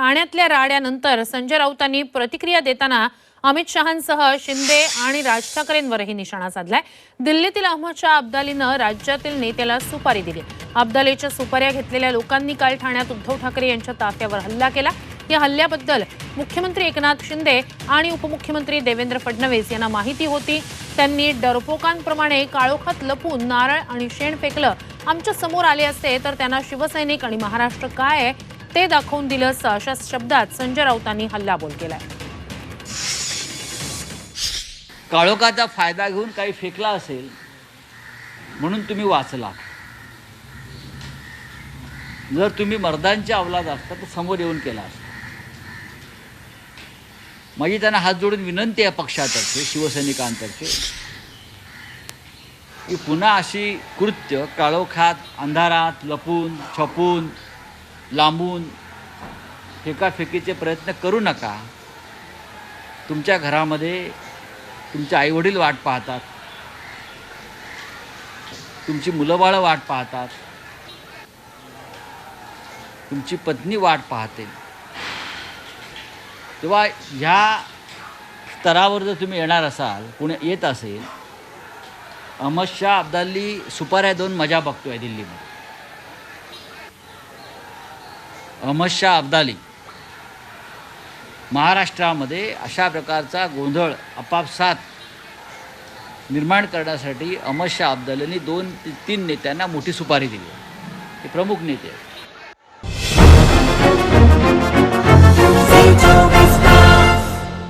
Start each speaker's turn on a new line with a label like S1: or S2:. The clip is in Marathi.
S1: ठाण्यातल्या राड्यानंतर संजय राऊतांनी प्रतिक्रिया देताना अमित शहांसह शिंदे आणि राज ठाकरेंवरही निशाणा साधलाय. दिल्लीतील अहमद शाह अब्दालीनं राज्यातील नेत्याला सुपारी दिली. अब्दालीच्या सुपाऱ्या घेतलेल्या लोकांनी काल ठाण्यात उद्धव ठाकरे यांच्या ताफ्यावर हल्ला केला. या हल्ल्याबद्दल मुख्यमंत्री एकनाथ शिंदे आणि उपमुख्यमंत्री देवेंद्र फडणवीस यांना माहिती होती. त्यांनी डरपोकांप्रमाणे काळोखात लपून नारळ आणि शेण फेकलं. आमच्यासमोर आले असते तर त्यांना शिवसैनिक आणि महाराष्ट्र काय आहे? ते दाखवून दिलं असतं अशा शब्दात संजय राऊतांनी हल्लाबोल केलाय.
S2: काळोखाचा फायदा घेऊन काही फेकला असेल म्हणून तुम्ही वाचला. जर तुम्ही मर्दांच्या अवलाद असता तर समोर येऊन केला असता. माझी त्यांना हात जोडून विनंती आहे पक्षातर्फे शिवसैनिकांतर्फे की पुन्हा अशी कृत्य काळोखात अंधारात लपून छपून लांबून फेकाफेकीचे प्रयत्न करू नका. तुमच्या घरामध्ये तुमचे आईवडील वाट पाहतात. तुमची मुलंबाळं वाट पाहतात. तुमची पत्नी वाट पाहते. तेव्हा ह्या स्तरावर जर तुम्ही येणार असाल कुणी येत असेल अहमद शाह अब्दाली सुपाऱ्या दोन मजा बघतोय दिल्लीमध्ये. अहमद शाह अब्दाली. महाराष्ट्रामध्ये अशा प्रकारचा गोंधळ आपापसात निर्माण करण्यासाठी अहमद शाह अब्दालींनी दोन तीन नेत्यांना मोठी सुपारी दिली. ते प्रमुख नेते आहेत.